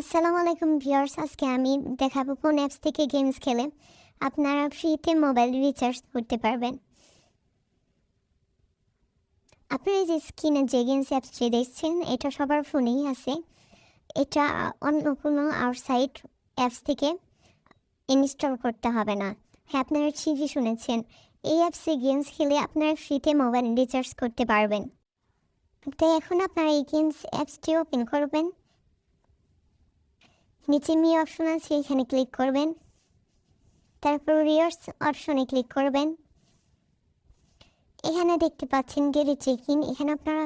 আসসালামু আলাইকুম ভিউয়ার্স, আজকে আমি দেখাবো কোন অ্যাপস থেকে গেমস খেলে আপনারা ফ্রিতে মোবাইল রিচার্জ করতে পারবেন। আপনারা এই যে স্ক্রিনে যে গেমস অ্যাপসটি দেখছেন, এটা সবার ফোনেই আছে। এটা অন্য কোনো আউটসাইড অ্যাপস থেকে ইনস্টল করতে হবে না। হ্যাঁ আপনারা ঠিকই শুনেছেন, এই অ্যাপসে গেমস খেলে আপনারা ফ্রিতে মোবাইল রিচার্জ করতে পারবেন। তাই এখন আপনারা এই গেমস অ্যাপসটি ওপেন করবেন। নিচে মি অপশন আছে, এখানে ক্লিক করবেন। তারপর রিয়ার্স অপশনে ক্লিক করবেন। এখানে দেখতে পাচ্ছেন ডেলি চেক ইন এখানে আপনারা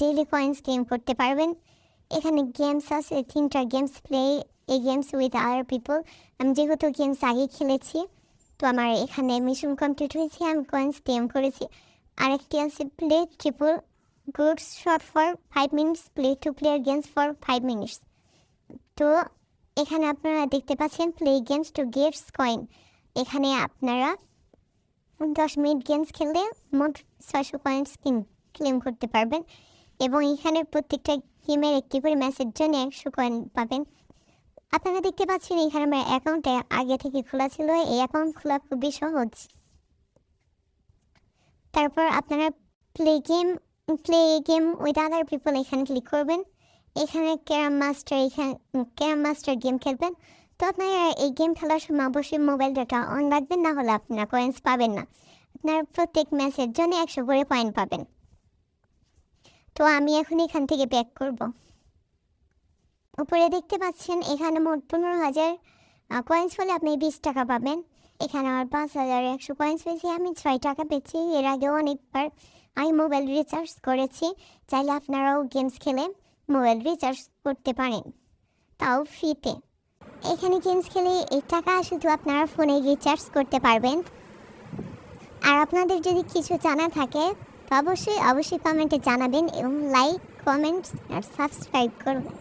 ডেলি কয়েন্স গেম করতে পারবেন। এখানে গেমস আছে, তিনটা গেমস প্লে এই গেমস উইথ আদার পিপল আমি যেহেতু গেমস আগে খেলেছি, তো আমার এখানে মিশন কমপ্লিট হয়েছে, আমি কয়েন্স গেম করেছি। আরেকটি আছে play triple goods short for five minutes play two player games for five minutes তো এখানে আপনারা দেখতে পাচ্ছেন play games to gets coin এখানে আপনারা দশ মিনিট গেমস খেললে মোট ছয়শো পয়েন্টস ক্লেম করতে পারবেন এবং এখানে প্রত্যেকটা গেমের একটি করে ম্যাচের জন্য একশো কয়েন পাবেন। আপনারা দেখতে পাচ্ছেন এখানে আমার অ্যাকাউন্টে আগে থেকে খোলা ছিল, এই অ্যাকাউন্ট খোলা খুবই সহজ। তারপর আপনারা play game play game with other people এখানে ক্লিক করবেন। এখানে ক্যারাম মাস্টার এখানে ক্যারাম মাস্টার গেম খেলবেন। তো আপনারা এই গেম খেলার সময় অবশ্যই মোবাইল ডাটা অন রাখবেন, না হলে আপনারা কয়েন্স পাবেন না। আপনারা প্রত্যেক ম্যাচের জন্য একশো করে পয়েন্ট পাবেন। তো আমি এখন এখান থেকে ব্যাক করব। উপরে দেখতে পাচ্ছেন, এখানে মোট পনেরো হাজার কয়েন্স হলে আপনি বিশ টাকা পাবেন। এখানে আমার পাঁচ হাজার একশো কয়েন্স পেয়েছি। আমি ছয় টাকা পেয়েছি। এর আগেও অনেকবার আমি মোবাইল রিচার্জ করেছি। চাইলে আপনারাও গেমস খেলে। মোবাইল রিচার্জ করতে পারেন। তাও ফ্রিতে এখানে গেমস খেলে এই টাকা শুধু আপনারা ফোনে রিচার্জ করতে পারবেন। আর আপনাদের যদি কিছু জানা থাকে, তো অবশ্যই অবশ্যই কমেন্টে জানাবেন এবং লাইক কমেন্টস আর সাবস্ক্রাইব করবেন।